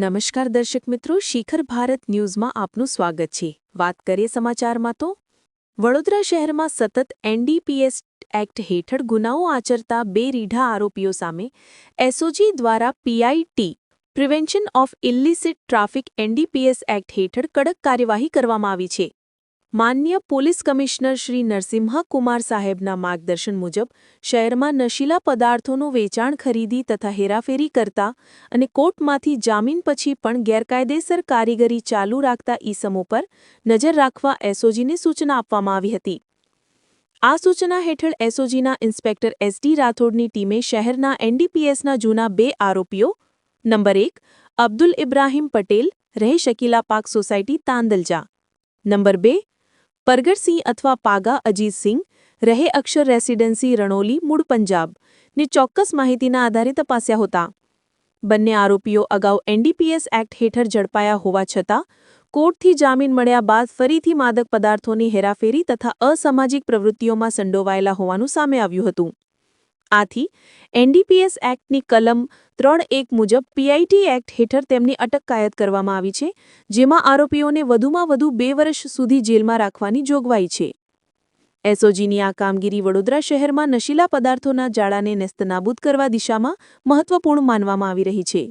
નમસ્કાર દર્શક મિત્રો, શિખર ભારત ન્યૂઝમાં આપનું સ્વાગત છે. વાત કરીએ સમાચારમાં તો, વડોદરા શહેરમાં સતત એનડીપીએસ એક્ટ હેઠળ ગુનાઓ આચરતા બે રીઢા આરોપીઓ સામે એસઓજી દ્વારા PIT, prevention of illicit traffic NDPS act હેઠળ કડક કાર્યવાહી કરવામાં આવી છે. માન્ય પોલીસ કમિશનર શ્રી નરસિંહ કુમાર સાહેબના માર્ગદર્શન મુજબ શહેરમાં નશીલા પદાર્થોનું વેચાણ ખરીદી તથા હેરાફેરી કરતા અને કોર્ટમાંથી જામીન પછી પણ ગેરકાયદેસર કારીગરી ચાલુ રાખતા ઈસમો પર નજર રાખવા એસઓજીને સૂચના આપવામાં આવી હતી. આ સૂચના હેઠળ એસઓજીના ઇન્સ્પેક્ટર એસડી રાઠોડની ટીમે શહેરના એનડીપીએસના જૂના બે આરોપીઓ, નંબર એક, અબ્દુલ ઇબ્રાહીમ પટેલ, રહે શકીલા પાક સોસાયટી તાંદલજા. નંબર બે પરગટસિંહ અથવા પાગા અજીતસિંહ રહે અક્ષર રેસિડેન્સી, રણોલી, મૂળ પંજાબ, ને ચોક્કસ માહિતીના આધારે તપાસ્યા હતા. બંને આરોપીઓ અગાઉ એનડીપીએસ એક્ટ હેઠળ ઝડપાયા હોવા છતાં, કોર્ટથી જામીન મળ્યા બાદ ફરીથી માદક પદાર્થોની હેરાફેરી તથા અસામાજિક પ્રવૃત્તિઓમાં સંડોવાયેલા હોવાનું સામે આવ્યું હતું. આથી એનડીપીએસ એક્ટની કલમ ત્રણ એક મુજબ પીઆઈટી એક્ટ હેઠળ તેમની અટક કાયદ કરવામાં આવી છે, જેમાં આરોપીઓને વધુમાં વધુ બે વર્ષ સુધી જેલમાં રાખવાની જોગવાઈ છે. એસઓજીની આ કામગીરી વડોદરા શહેરમાં નશીલા પદાર્થોના જાળાને નેસ્તનાબૂદ કરવા દિશામાં મહત્વપૂર્ણ માનવામાં આવી રહી છે.